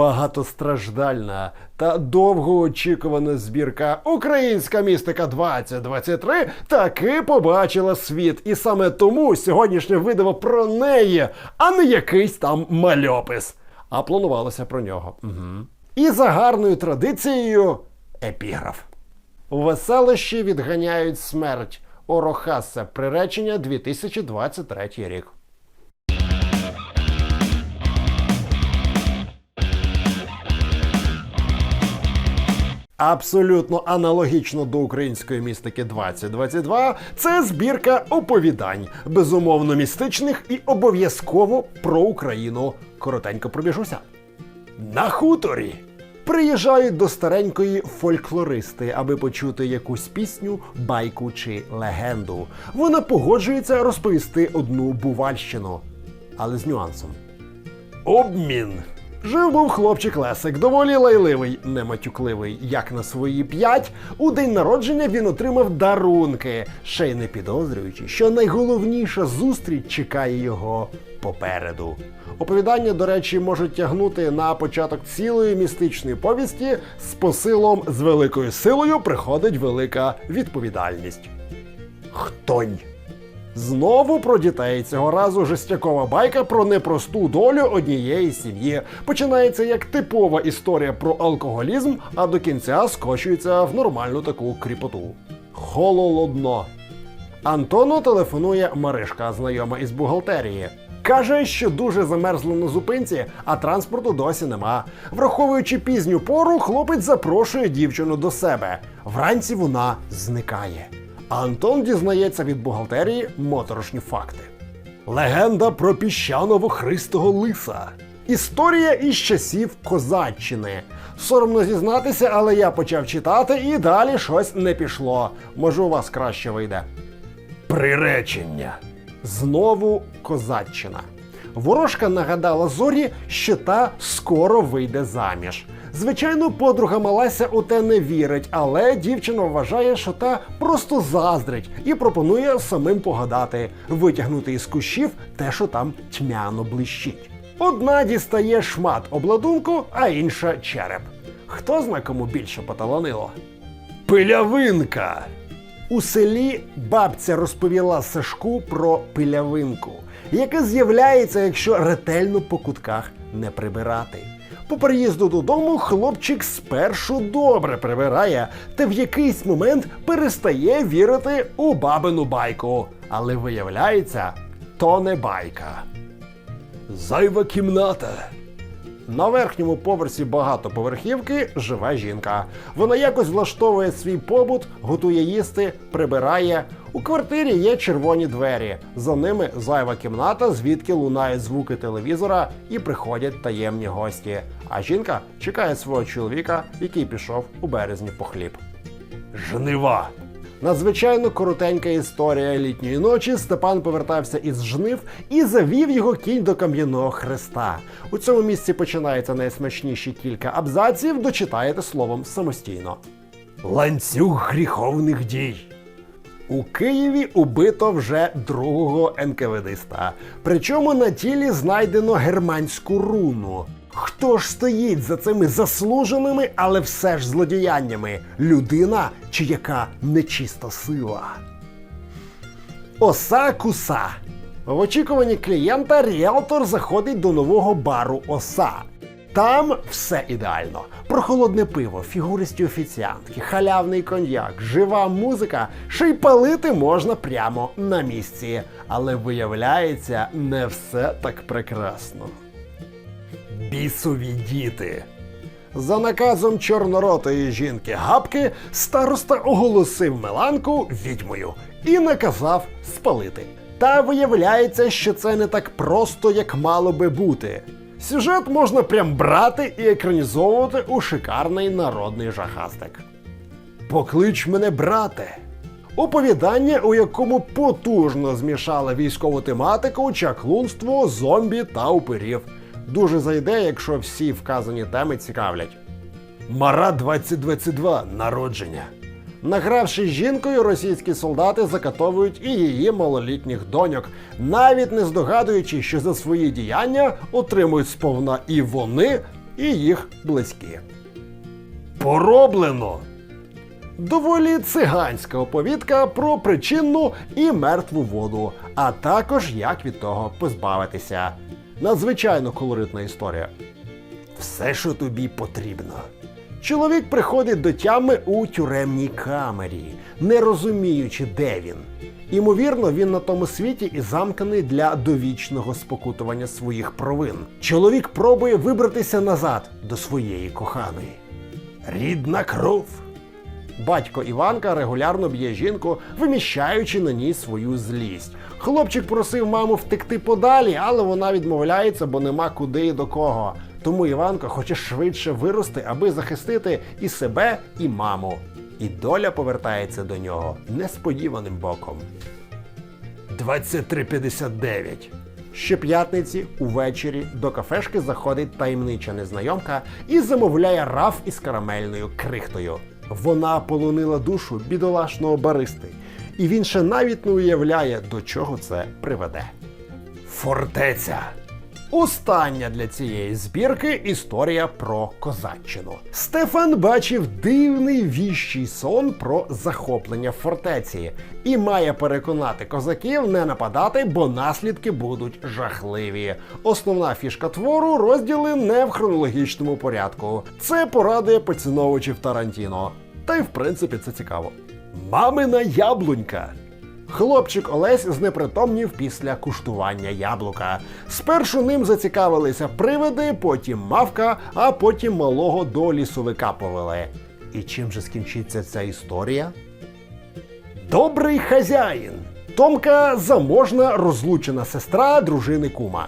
Багатостраждальна та довгоочікувана збірка Українська містика 2023 таки побачила світ. І саме тому сьогоднішнє видаво про неї, а не якийсь там мальопис. А планувалося про нього. Угу. І за гарною традицією епіграф. Веселищі відганяють смерть. Орохаса приречення 2023 рік. Абсолютно аналогічно до української містики 2022 це збірка оповідань, безумовно містичних і обов'язково про Україну. Коротенько пробіжуся. На хуторі приїжджають до старенької фольклористи, аби почути якусь пісню, байку чи легенду. Вона погоджується розповісти одну бувальщину, але з нюансом. Обмін. Жив був хлопчик Лесик, доволі лайливий, нематюкливий. Як на свої п'ять, у день народження він отримав дарунки, ще й не підозрюючи, що найголовніша зустріч чекає його попереду. Оповідання, до речі, можуть тягнути на початок цілої містичної повісті з посилом з великою силою приходить велика відповідальність. Хтонь. Знову про дітей цього разу жестякова байка про непросту долю однієї сім'ї. Починається як типова історія про алкоголізм, а до кінця скочується в нормальну таку кріпоту. Хололодно. Антону телефонує Маришка, знайома із бухгалтерії. Каже, що дуже замерзло на зупинці, а транспорту досі нема. Враховуючи пізню пору, хлопець запрошує дівчину до себе. Вранці вона зникає. Антон дізнається від бухгалтерії моторошні факти. Легенда про піщаново-христого лиса. Історія із часів козаччини. Соромно зізнатися, але я почав читати і далі щось не пішло. Може, у вас краще вийде. Приречення. Знову козаччина. Ворожка нагадала зорі, що та скоро вийде заміж. Звичайно, подруга Малася у те не вірить, але дівчина вважає, що та просто заздрить і пропонує самим погадати, витягнути із кущів те, що там тьмяно блищить. Одна дістає шмат обладунку, а інша череп. Хто зна кому більше поталанило? Пилявинка. У селі бабця розповіла Сашку про пилявинку, яка з'являється, якщо ретельно по кутках не прибирати. По приїзду додому хлопчик спершу добре прибирає, та в якийсь момент перестає вірити у бабину байку. Але виявляється, то не байка. Зайва кімната. На верхньому поверсі багатоповерхівки живе жінка. Вона якось влаштовує свій побут, готує їсти, прибирає. У квартирі є червоні двері. За ними зайва кімната, звідки лунають звуки телевізора і приходять таємні гості. А жінка чекає свого чоловіка, який пішов у березні по хліб. Жнива. Надзвичайно коротенька історія літньої ночі. Степан повертався із жнив і завів його кінь до кам'яного хреста. У цьому місці починаються найсмачніші кілька абзаців. Дочитаєте словом самостійно. Ланцюг гріховних дій. У Києві убито вже другого НКВДиста. Причому на тілі знайдено германську руну. Хто ж стоїть за цими заслуженими, але все ж злодіяннями? Людина чи яка нечиста сила? Оса куса. В очікуванні клієнта ріелтор заходить до нового бару Оса. Там все ідеально. Прохолодне пиво, фігуристі офіціантки, халявний коньяк, жива музика, ще й палити можна прямо на місці. Але виявляється, не все так прекрасно. Бісові діти. За наказом чорноротої жінки Гапки староста оголосив Меланку відьмою і наказав спалити. Та виявляється, що це не так просто, як мало би бути. Сюжет можна прям брати і екранізовувати у шикарний народний жахастик. Поклич мене, брате. Оповідання, у якому потужно змішали військову тематику, чаклунство, зомбі та упирів. Дуже зайде, якщо всі вказані теми цікавлять. Мара 2022 народження. Награвши жінкою, російські солдати закатовують і її малолітніх доньок, навіть не здогадуючи, що за свої діяння отримують сповна і вони, і їх близькі. Пороблено! Доволі циганська оповідка про причинну і мертву воду, а також як від того позбавитися. Надзвичайно колоритна історія. Все, що тобі потрібно. Чоловік приходить до тями у тюремній камері, не розуміючи, де він. Імовірно, він на тому світі і замкнений для довічного спокутування своїх провин. Чоловік пробує вибратися назад до своєї коханої. Рідна кров. Батько Іванка регулярно б'є жінку, виміщаючи на ній свою злість. Хлопчик просив маму втекти подалі, але вона відмовляється, бо нема куди і до кого. Тому Іванко хоче швидше вирости, аби захистити і себе, і маму. І доля повертається до нього несподіваним боком. 23.59. Щоп'ятниці увечері до кафешки заходить таємнича незнайомка і замовляє раф із карамельною крихтою. Вона полонила душу бідолашного баристи, і він ще навіть не уявляє, до чого це приведе. Фортеця. Остання для цієї збірки історія про козаччину. Стефан бачив дивний віщий сон про захоплення фортеці і має переконати козаків не нападати, бо наслідки будуть жахливі. Основна фішка твору розділи не в хронологічному порядку. Це порадує поціновувачів Тарантіно. Та й в принципі це цікаво. Мамина яблунька. Хлопчик Олесь знепритомнів після куштування яблука. Спершу ним зацікавилися привиди, потім мавка, а потім малого до лісовика повели. І чим же скінчиться ця історія? Добрий хазяїн. Томка заможна розлучена сестра дружини кума.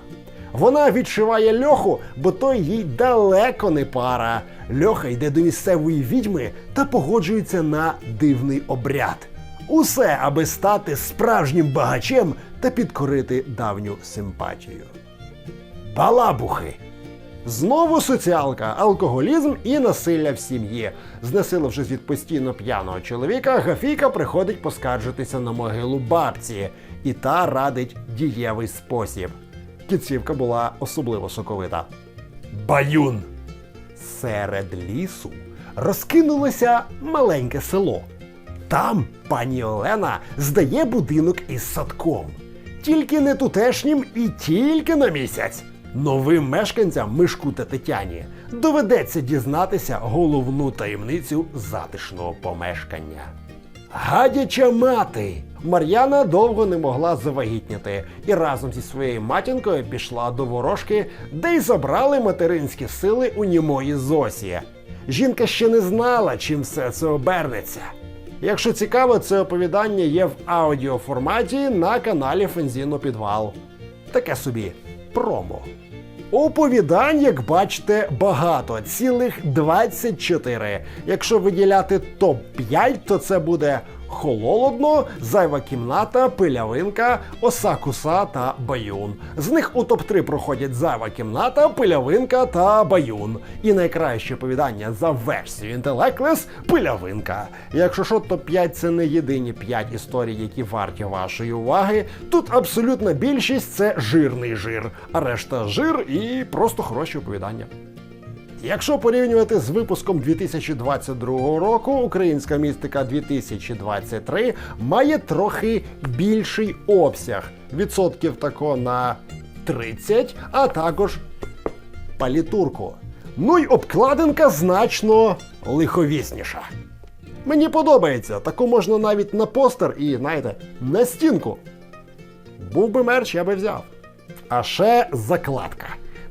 Вона відшиває льоху, бо той їй далеко не пара. Льоха йде до місцевої відьми та погоджується на дивний обряд. Усе, аби стати справжнім багачем та підкорити давню симпатію. Балабухи. Знову соціалка, алкоголізм і насилля в сім'ї. Знесилившись від постійно п'яного чоловіка, Гафійка приходить поскаржитися на могилу бабці, і та радить дієвий спосіб. Кінцівка була особливо соковита. Баюн. Серед лісу розкинулося маленьке село. Там пані Олена здає будинок із садком. Тільки не тутешнім і тільки на місяць. Новим мешканцям Мишку та Тетяні доведеться дізнатися головну таємницю затишного помешкання. Гадяча мати! Мар'яна довго не могла завагітніти і разом зі своєю матінкою пішла до ворожки, де й забрали материнські сили у німої Зосі. Жінка ще не знала, чим все це обернеться. Якщо цікаво, це оповідання є в аудіоформаті на каналі Фензіно Підвал. Таке собі промо. Оповідань, як бачите, багато, цілих 24. Якщо виділяти топ-5, то це буде холодно, зайва кімната, пилявинка, оса куса та баюн. З них у топ-3 проходять зайва кімната, пилявинка та баюн. І найкраще оповідання за версією Intellectless – пилявинка. Якщо що, топ-5 це не єдині 5 історій, які варті вашої уваги. Тут абсолютна більшість це жирний жир, а решта жир і просто хороші оповідання. Якщо порівнювати з випуском 2022 року, українська містика 2023 має трохи більший обсяг відсотків тако на 30, а також палітурку. Ну й обкладинка значно лиховісніша. Мені подобається, таку можна навіть на постер і, знаєте, на стінку. Був би мерч, я би взяв. А ще закладка.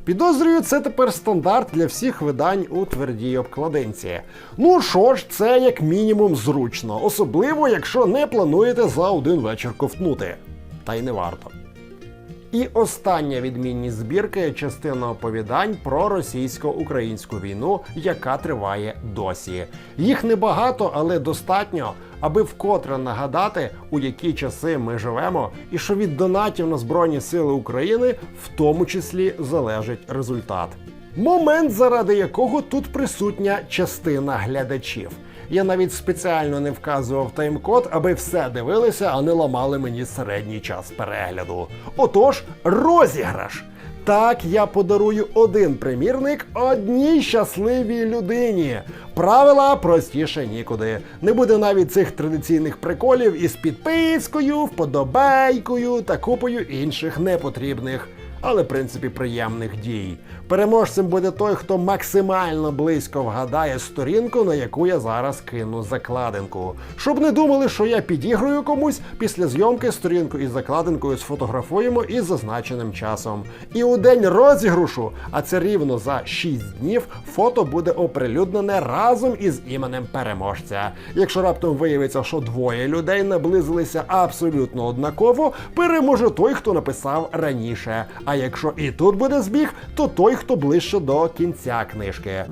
Підозрюю, це тепер стандарт для всіх видань у твердій обкладинці. Ну що ж, це як мінімум зручно, особливо якщо не плануєте за один вечір ковтнути. Та й не варто. І остання відмінність збірки частина оповідань про російсько-українську війну, яка триває досі. Їх небагато, але достатньо, аби вкотре нагадати, у які часи ми живемо, і що від донатів на Збройні Сили України в тому числі залежить результат. Момент, заради якого тут присутня частина глядачів. Я навіть спеціально не вказував тайм-код, аби все дивилися, а не ламали мені середній час перегляду. Отож, розіграш. Так я подарую один примірник одній щасливій людині. Правила простіше нікуди. Не буде навіть цих традиційних приколів із підпискою, вподобайкою та купою інших непотрібних. Але в принципі приємних дій. Переможцем буде той, хто максимально близько вгадає сторінку, на яку я зараз кину закладинку. Щоб не думали, що я підігрую комусь після зйомки сторінку із закладинкою сфотографуємо із зазначеним часом. І у день розігрушу, а це рівно за 6 днів, фото буде оприлюднене разом із іменем переможця. Якщо раптом виявиться, що двоє людей наблизилися абсолютно однаково, переможе той, хто написав раніше. А якщо і тут буде збіг, то той, хто ближче до кінця книжки.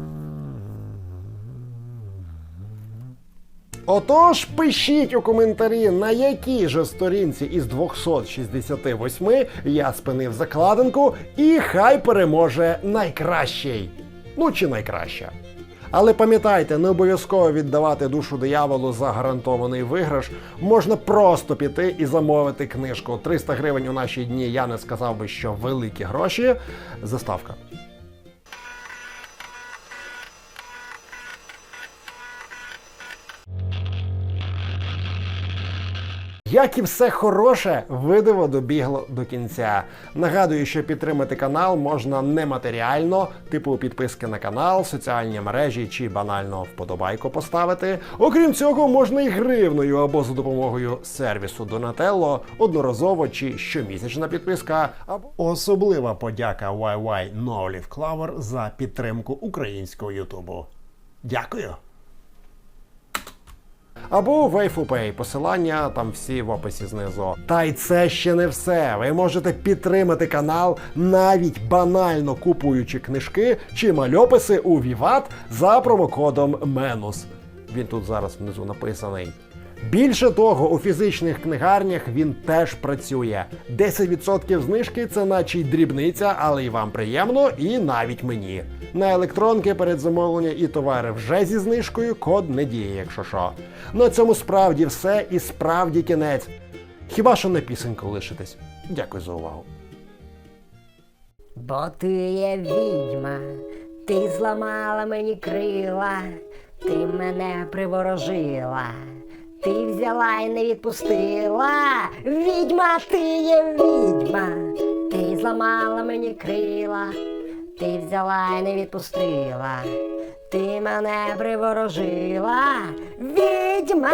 Отож, пишіть у коментарі, на якій же сторінці із 268 я спинив закладинку, і хай переможе найкращий. Ну чи найкраща. Але пам'ятайте, не обов'язково віддавати душу дияволу за гарантований виграш. Можна просто піти і замовити книжку. 300 гривень у наші дні я не сказав би, що великі гроші. Заставка. Як і все хороше, видиво добігло до кінця. Нагадую, що підтримати канал можна нематеріально, типу підписки на канал, соціальні мережі чи банально вподобайку поставити. Окрім цього, можна і гривною або за допомогою сервісу Donatello, одноразово чи щомісячна підписка. Або особлива подяка YY No Leaf Clover за підтримку українського Ютубу. Дякую. Або Wayfupay, посилання там всі в описі знизу. Та й це ще не все. Ви можете підтримати канал, навіть банально купуючи книжки чи мальописи у Vivat за промокодом MENUS. Він тут зараз внизу написаний. Більше того, у фізичних книгарнях він теж працює. 10% знижки це наче й дрібниця, але й вам приємно, і навіть мені. На електронки передзамовлення і товари вже зі знижкою, код не діє, якщо що. На цьому справді все і справді кінець. Хіба що на пісеньку лишитесь. Дякую за увагу. Бо ти є відьма, ти зламала мені крила, ти мене приворожила, ти взяла і не відпустила. Відьма, ти є відьма, ти зламала мені крила, ти взяла і не відпустила, ти мене приворожила, відьма.